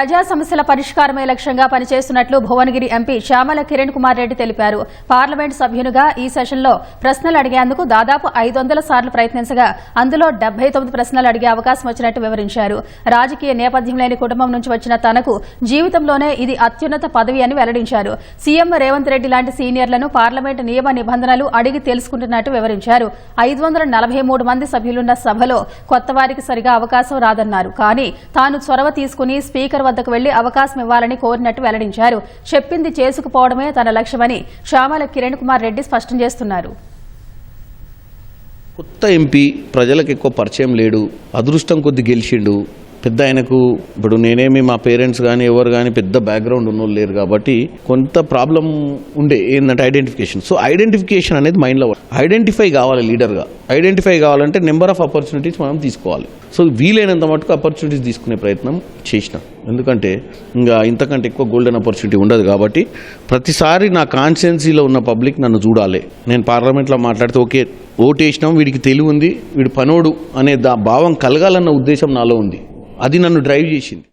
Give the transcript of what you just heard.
ప్రజా సమస్యల పరిష్కారమే లక్ష్యంగా పనిచేస్తున్నట్లు భువనగిరి ఎంపీ శ్యామల కిరణ్ కుమార్ రెడ్డి తెలిపారు. పార్లమెంట్ సభ్యునిగా ఈ సెషన్లో ప్రశ్నలు అడిగేందుకు దాదాపు ఐదు వందల సార్లు ప్రయత్నించగా అందులో డెబ్బై తొమ్మిది ప్రశ్నలు అడిగే అవకాశం వచ్చినట్టు వివరించారు. రాజకీయ నేపథ్యం లేని కుటుంబం నుంచి వచ్చిన తనకు జీవితంలోనే ఇది అత్యున్నత పదవి అని వెల్లడించారు. సీఎం రేవంత్ రెడ్డి లాంటి సీనియర్లను పార్లమెంట్ నియమ నిబంధనలు అడిగి తెలుసుకుంటున్నట్టు వివరించారు. ఐదు వందల నలభై మూడు మంది సభ్యులున్న సభలో కొత్త వారికి సరిగా అవకాశం రాదన్నారు. కానీ తాను చొరవ తీసుకుని స్పీకర్ వద్దకు వెళ్ళి అవకాశం ఇవ్వాలని కోరినట్టు వెల్లడించారు. చెప్పింది చేసుకుపోవడమే తన లక్ష్యమని శ్యామల కిరణ్ కుమార్ రెడ్డి స్పష్టం చేస్తున్నారు. కొత్త ఎంపీ ప్రజలకు ఎక్కువ పరిచయం లేడు అదృష్టం కొద్ది గెలిచిండు పెద్ద ఆయనకు ఇప్పుడు నేనేమి మా పేరెంట్స్ కానీ ఎవరు కానీ పెద్ద బ్యాక్గ్రౌండ్ ఉన్నోళ్ళు లేరు కాబట్టి కొంత ప్రాబ్లం ఉండే ఏంటంటే ఐడెంటిఫికేషన్ సో ఐడెంటిఫికేషన్ అనేది మైండ్లో ఐడెంటిఫై కావాలి లీడర్గా ఐడెంటిఫై కావాలంటే నెంబర్ ఆఫ్ ఆపర్చునిటీస్ మనం తీసుకోవాలి. సో వీలైనంత మటుకు ఆపర్చునిటీస్ తీసుకునే ప్రయత్నం చేసిన. ఎందుకంటే ఇంకా ఇంతకంటే ఎక్కువ గోల్డెన్ ఆపర్చునిటీ ఉండదు కాబట్టి ప్రతిసారి నా కాన్స్టిట్యున్సీలో ఉన్న పబ్లిక్ నన్ను చూడాలి. నేను పార్లమెంట్లో మాట్లాడితే ఓకే ఓటు వేసినాం వీడికి తెలివి ఉంది వీడు పనోడు అనే దా భావం కలగాలన్న ఉద్దేశం నాలో ఉంది. అది నన్ను డ్రైవ్ చేసింది.